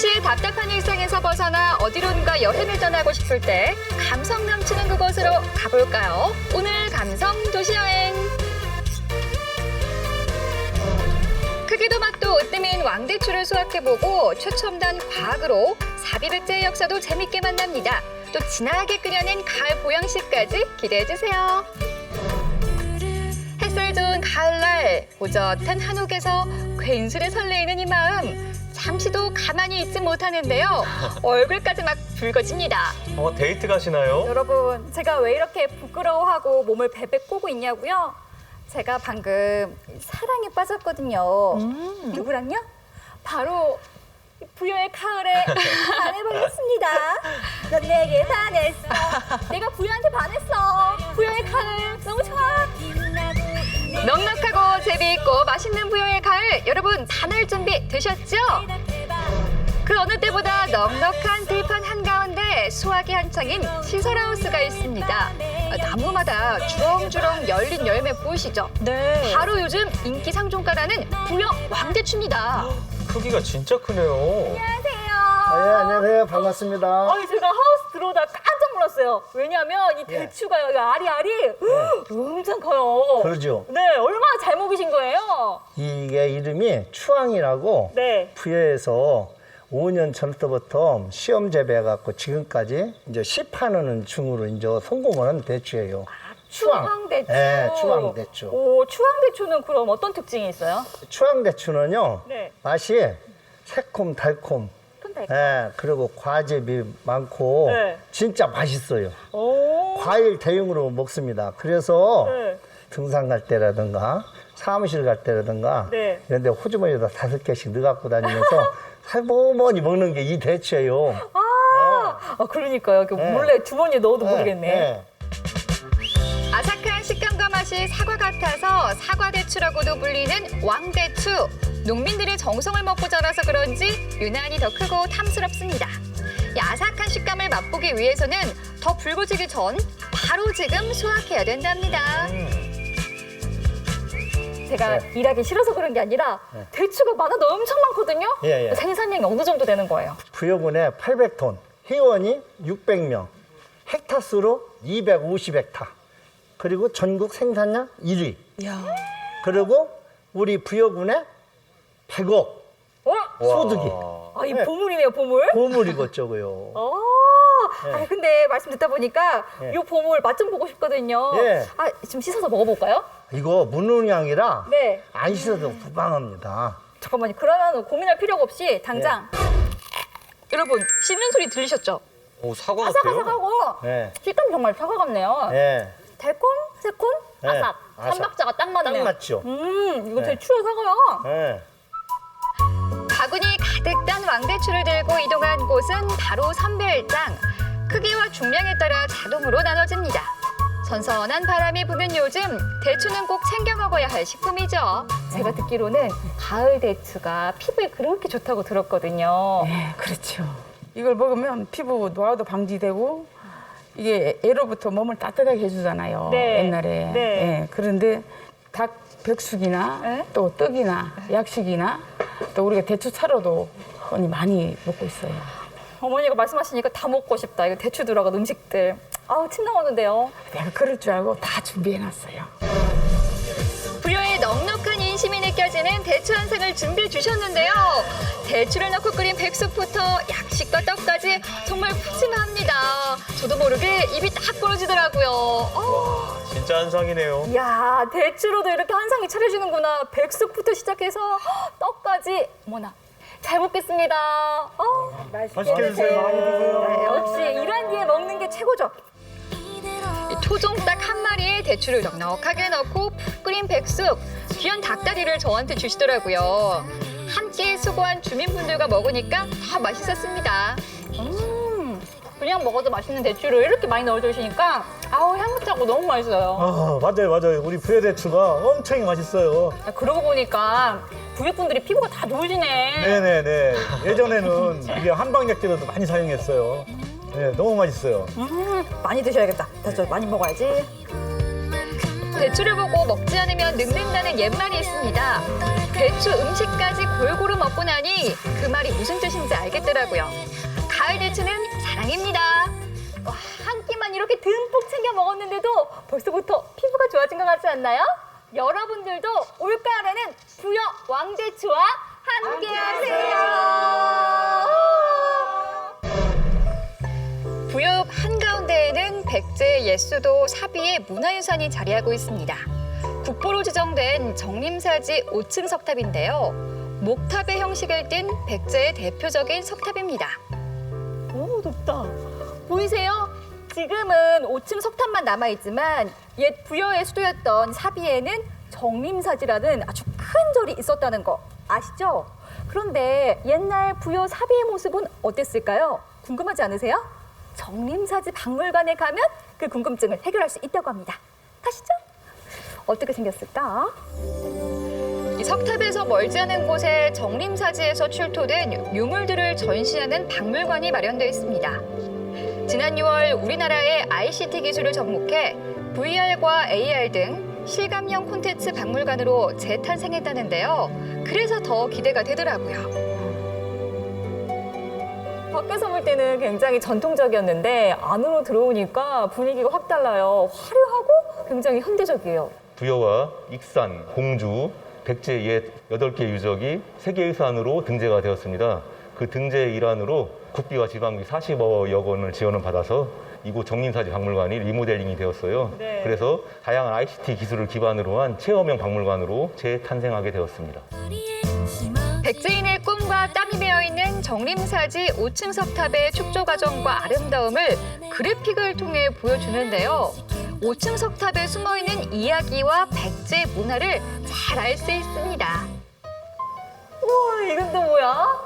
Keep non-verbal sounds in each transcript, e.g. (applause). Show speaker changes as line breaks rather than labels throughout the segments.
잠시 답답한 일상에서 벗어나 어디론가 여행을 떠나고 싶을 때 감성 넘치는 그곳으로 가볼까요? 오늘 감성 도시 여행. 크기도 맛도 으뜸인 왕대추를 수확해보고 최첨단 과학으로 사비백제의 역사도 재밌게 만납니다. 또 진하게 끓여낸 가을 보양식까지 기대해주세요. 햇살 좋은 가을날 오젓한 한옥에서 괜스레 설레이는 이 마음 잠시도 가만히 있지 못하는데요. 얼굴까지 막 붉어집니다.
어, 데이트 가시나요?
여러분, 제가 왜 이렇게 부끄러워하고 몸을 베베 꼬고 있냐고요? 제가 방금 사랑에 빠졌거든요. 누구랑요? 바로 부여의 가을에 (laughs) 반해버렸습니다. 넌 내게 반했어. 내가 부여한테 반했어. 부여의 가을 너무 좋아.
넉넉하고 재미있고 맛있는 부여의 가을 여러분 다 날 준비 되셨죠? 그 어느 때보다 넉넉한 들판 한가운데 수확이 한창인 시설하우스가 있습니다. 아, 나무마다 주렁주렁 열린 열매 보이시죠?
네.
바로 요즘 인기 상종가라는 부여 왕대추입니다.
크기가 진짜 크네요.
안녕하세요.
아, 예, 안녕하세요. 반갑습니다.
아니 제가 하우스 들어오다 깜짝 놀랐어요. 왜냐하면 이
예.
대추가 여기 알이 알이 엄청 커요.
그러죠.
네, 얼마나 잘 먹이신 거예요?
이게 이름이 추앙이라고
네.
부여에서 5년 전부터 시험 재배해갖고 지금까지 이제 시판하는 중으로 이제 성공을 한 대추예요.
추황대추.
네, 추황대추.
오, 추황대추는 그럼 어떤 특징이 있어요?
추앙대추는요,
네.
맛이 새콤, 달콤,
큰
예, 그리고 과즙이 많고,
네.
진짜 맛있어요.
오.
과일 대용으로 먹습니다. 그래서
네.
등산 갈 때라든가 사무실 갈 때라든가
네.
이런 데 호주머니에다 다섯 개씩 넣어갖고 다니면서 (laughs) 살모머니 먹는 게 이 대추예요.
아, 아, 그러니까요. 이렇게
네.
몰래 주머니에 넣어도 모르겠네.
네.
아삭한 식감과 맛이 사과 같아서 사과대추라고도 불리는 왕대추. 농민들의 정성을 먹고 자라서 그런지 유난히 더 크고 탐스럽습니다. 이 아삭한 식감을 맛보기 위해서는 더 붉어지기 전 바로 지금 수확해야 된답니다.
제가
네.
일하기 싫어서 그런 게 아니라 대추가 많아도 엄청 많거든요.
예, 예.
생산량이 어느 정도 되는 거예요?
부여군에 800톤, 회원이 600명, 헥타 수로 250헥타, 그리고 전국 생산량 1위. 그리고 우리 부여군에 100억
어?
소득이
아, 이
네.
보물이네요, 보물.
보물이고 저고요.
어.
네.
아 근데 말씀 듣다 보니까
네.
이 보물 맛 좀 보고 싶거든요.
예.
아, 좀 씻어서 먹어볼까요?
이거 무농약이라
네.
안 씻어도 부방합니다.
잠깐만요. 그러면 고민할 필요가 없이 당장
여러분 씹는 소리 들리셨죠?
오, 사과 같아요.
아삭아삭하고
네.
식감 정말 사과 같네요.
네.
달콤, 새콤,
네.
아삭.
아삭.
삼박자가 딱 맞네요.
딱 맞죠?
음, 이거
네.
대추의 사과야.
네.
가득 단 왕대추를 들고 이동한 곳은 바로 선별장. 크기와 중량에 따라 자동으로 나눠집니다. 선선한 바람이 부는 요즘 대추는 꼭 챙겨 먹어야 할 식품이죠.
제가 듣기로는 가을 대추가 피부에 그렇게 좋다고 들었거든요.
네, 그렇죠. 이걸 먹으면 피부 노화도 방지되고 이게 애로부터 몸을 따뜻하게 해주잖아요.
네.
옛날에.
네.
예, 그런데 닭 백숙이나
네?
또 떡이나 약식이나 또 우리가 대추 차로도 흔히 많이 먹고 있어요.
어머니가 말씀하시니까 다 먹고 싶다. 이거 대추 들어간 음식들. 아우, 침 나오는데요.
내가 그럴 줄 알고 다 준비해놨어요.
부여의 넉넉한 인심이 느껴지는 대추 한 상을 준비해 주셨는데요. 대추를 넣고 끓인 백숙부터 약식과 떡까지 정말 푸짐합니다. 저도 모르게 입이 딱 벌어지더라고요. 어,
진짜 한상이네요.
이야, 대추로도 이렇게 한 상이 차려주는구나. 백숙부터 시작해서 떡까지. 어머나. 잘 먹겠습니다. 어,
맛있게 드세요. 많이 드세요.
네, 역시 일한 뒤에 먹는 게 최고죠.
이 토종 닭 한 마리에 대추를 넉넉하게 넣고 푹 끓인 백숙, 귀한 닭다리를 저한테 주시더라고요. 함께 수고한 주민분들과 먹으니까 더 맛있었습니다.
음, 그냥 먹어도 맛있는 대추를 이렇게 많이 넣어주시니까 아우 향긋하고 너무 맛있어요.
아, 맞아요, 맞아요. 우리 부여대추가 엄청 맛있어요.
야, 그러고 보니까 부육분들이 피부가 다 좋으시네.
네네네. 예전에는 이게 한방약재로도 많이 사용했어요. 네, 너무 맛있어요.
음, 많이 드셔야겠다. 나저 많이 먹어야지.
대추를 보고 먹지 않으면 늙는다는 옛말이 있습니다. 대추 음식까지 골고루 먹고 나니 그 말이 무슨 뜻인지 알겠더라고요. 가을 대추는 사랑입니다.
와, 한 끼만 이렇게 듬뿍 챙겨 먹었는데도 벌써부터 피부가 좋아진 것 같지 않나요? 여러분들도 올가을에는 부여 왕대추와 함께하세요.
부엽 한가운데에는 백제 예수도 사비의 문화유산이 자리하고 있습니다. 국보로 지정된 정림사지 5층 석탑인데요. 목탑의 형식을 띤 백제의 대표적인 석탑입니다.
오, 높다. 보이세요? 지금은 5층 석탑만 남아있지만 옛 부여의 수도였던 사비에는 정림사지라는 아주 큰 절이 있었다는 거 아시죠? 그런데 옛날 부여 사비의 모습은 어땠을까요? 궁금하지 않으세요? 정림사지 박물관에 가면 그 궁금증을 해결할 수 있다고 합니다. 가시죠. 어떻게 생겼을까?
이 석탑에서 멀지 않은 곳에 정림사지에서 출토된 유물들을 전시하는 박물관이 마련되어 있습니다. 지난 6월 우리나라의 ICT 기술을 접목해 VR과 AR 등 실감형 콘텐츠 박물관으로 재탄생했다는데요. 그래서 더 기대가 되더라고요.
밖에서 볼 때는 굉장히 전통적이었는데 안으로 들어오니까 분위기가 확 달라요. 화려하고 굉장히 현대적이에요.
부여와 익산, 공주, 백제 옛 여덟 개 유적이 세계유산으로 등재가 되었습니다. 그 등재 일환으로 국비와 지방비 40여억 원을 지원을 받아서 이곳 정림사지 박물관이 리모델링이 되었어요.
네.
그래서 다양한 ICT 기술을 기반으로 한 체험형 박물관으로 재탄생하게 되었습니다.
백제인의 꿈과 있는 정림사지 5층 석탑의 축조 과정과 아름다움을 그래픽을 통해 보여주는데요. 5층 석탑에 숨어 있는 이야기와 백제 문화를 잘 알 수 있습니다.
우와, 이건 또 뭐야?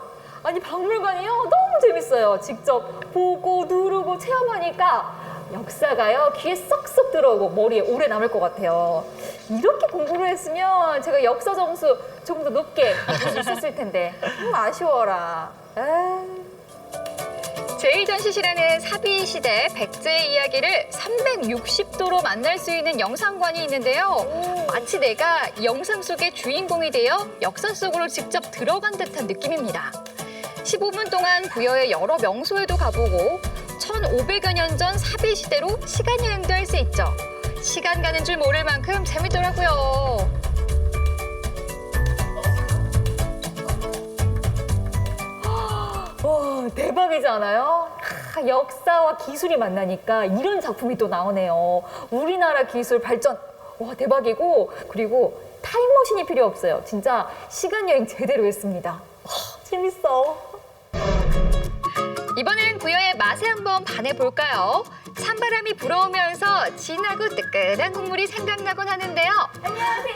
아니, 박물관이요? 너무 재밌어요. 직접 보고, 누르고, 체험하니까 역사가요, 귀에 쏙쏙 들어오고 머리에 오래 남을 것 같아요. 이렇게 공부를 했으면 제가 역사 점수 조금 더 높게 받을 수 있었을 텐데. 음, 아쉬워라. 에이.
제1전시실에는 사비 시대 백제의 이야기를 360도로 만날 수 있는 영상관이 있는데요. 마치 내가 영상 속의 주인공이 되어 역사 속으로 직접 들어간 듯한 느낌입니다. 15분 동안 부여의 여러 명소에도 가보고 1,500여 년 전 사비 시대로 시간 여행도 할 수 있죠. 시간 가는 줄 모를 만큼 재밌더라고요.
와, 않아요? 아, 역사와 기술이 만나니까 이런 작품이 또 나오네요. 우리나라 기술 발전, 와, 대박이고, 그리고 타임머신이 필요 없어요. 진짜 시간 여행 제대로 했습니다. 와, 재밌어.
이번엔 부여의 맛에 한번 반해볼까요? 찬바람이 불어오면서 진하고 뜨끈한 국물이 생각나곤 하는데요.
안녕하세요.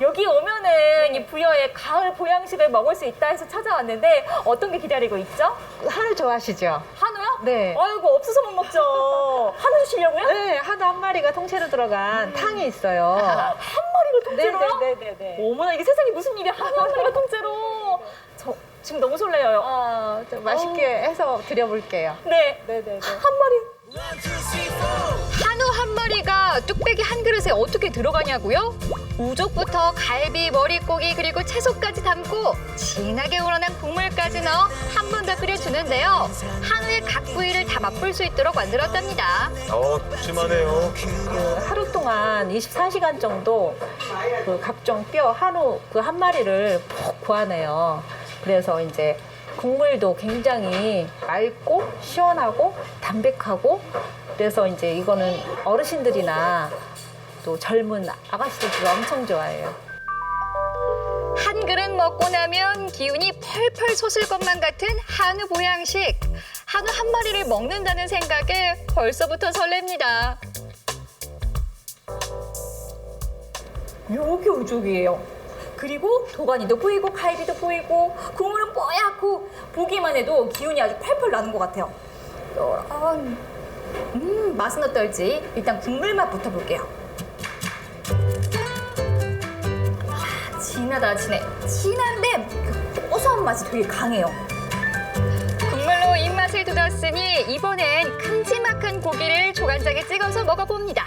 여기 오면은 이 부여의 가을 보양식을 먹을 수 있다 해서 찾아왔는데 어떤 게 기다리고 있죠?
한우 좋아하시죠?
한우요?
네.
아이고 없어서 못 먹죠. (laughs) 한우 주시려고요?
네, 한우 한 마리가 통째로 들어간 탕이 있어요. (laughs)
한 마리를 통째로요?
네네네네.
어머나 이게 세상에 무슨 일이야 한우 한 마리가 통째로. (laughs) 저 지금 너무 설레요.
어, 좀 맛있게 해서 드려볼게요.
네.
네네네.
한 마리.
한 마리가 뚝배기 한 그릇에 어떻게 들어가냐고요? 우족부터 갈비, 머릿고기 그리고 채소까지 담고 진하게 우러난 국물까지 넣어 한 번 더 끓여주는데요. 한우의 각 부위를 다 맛볼 수 있도록 만들었답니다.
어, 푸짐하네요.
그 하루 동안 24시간 정도 그 각종 뼈 한우 그 한 마리를 푹 구워내요. 그래서 이제 국물도 굉장히 맑고 시원하고 담백하고 그래서 이제 이거는 어르신들이나 또 젊은 아가씨들이 엄청 좋아해요.
한 그릇 먹고 나면 기운이 펄펄 솟을 것만 같은 한우 보양식. 한우 한 마리를 먹는다는 생각에 벌써부터 설렙니다.
여기 우족이에요. 그리고 도가니도 보이고 갈비도 보이고 국물은 뽀얗고 보기만 해도 기운이 아주 펄펄 나는 것 같아요. 요런 음 맛은 어떨지 일단 국물 맛부터 볼게요. 아, 진하다 진해. 진한데 그 고소한 맛이 되게 강해요.
국물로 입맛을 돋았으니 이번엔 큼지막한 고기를 조간장에 찍어서 먹어봅니다.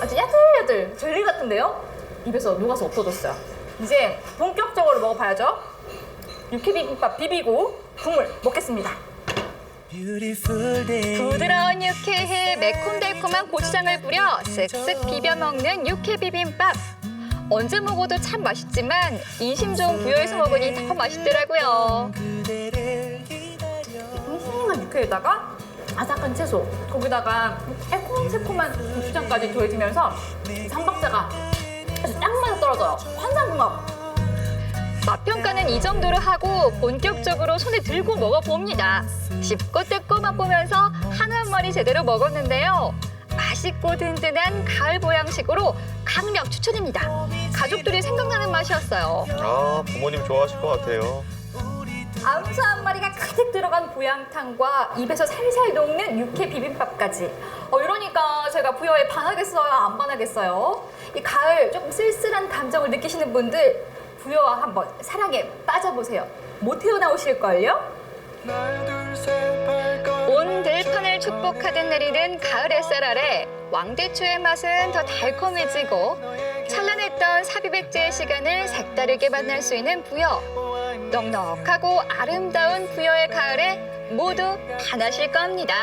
아주 야들야들 젤리 같은데요? 입에서 녹아서 없어졌어요. 이제 본격적으로 먹어봐야죠. 육회 비빔밥 비비고 국물 먹겠습니다.
부드러운 육회에 매콤달콤한 고추장을 뿌려 쓱쓱 비벼 먹는 육회 비빔밥. 언제 먹어도 참 맛있지만 인심 좋은 부여에서 먹으니 더 맛있더라고요.
싱싱한 육회에다가 아삭한 채소, 거기다가 새콤새콤한 고추장까지 더해지면서 삼박자가 아주 딱 맞아 떨어져요. 환상궁합.
맛 평가는 이 정도로 하고 본격적으로 손에 들고 먹어봅니다. 씹고 뜯고 맛보면서 한우 한 마리 제대로 먹었는데요. 맛있고 든든한 가을 보양식으로 강력 추천입니다. 가족들이 생각나는 맛이었어요.
아, 부모님 좋아하실 것 같아요.
암수 한 마리가 가득 들어간 보양탕과 입에서 살살 녹는 육회 비빔밥까지. 어, 이러니까 제가 부여에 반하겠어요? 안 반하겠어요? 이 가을 조금 쓸쓸한 감정을 느끼시는 분들 부여와 한번 사랑에 빠져보세요. 못 헤어나오실걸요?
온 들판을 축복하듯 내리는 가을 햇살 아래 왕대추의 맛은 더 달콤해지고 찬란했던 사비백제의 시간을 색다르게 만날 수 있는 부여. 넉넉하고 아름다운 부여의 가을에 모두 반하실 겁니다.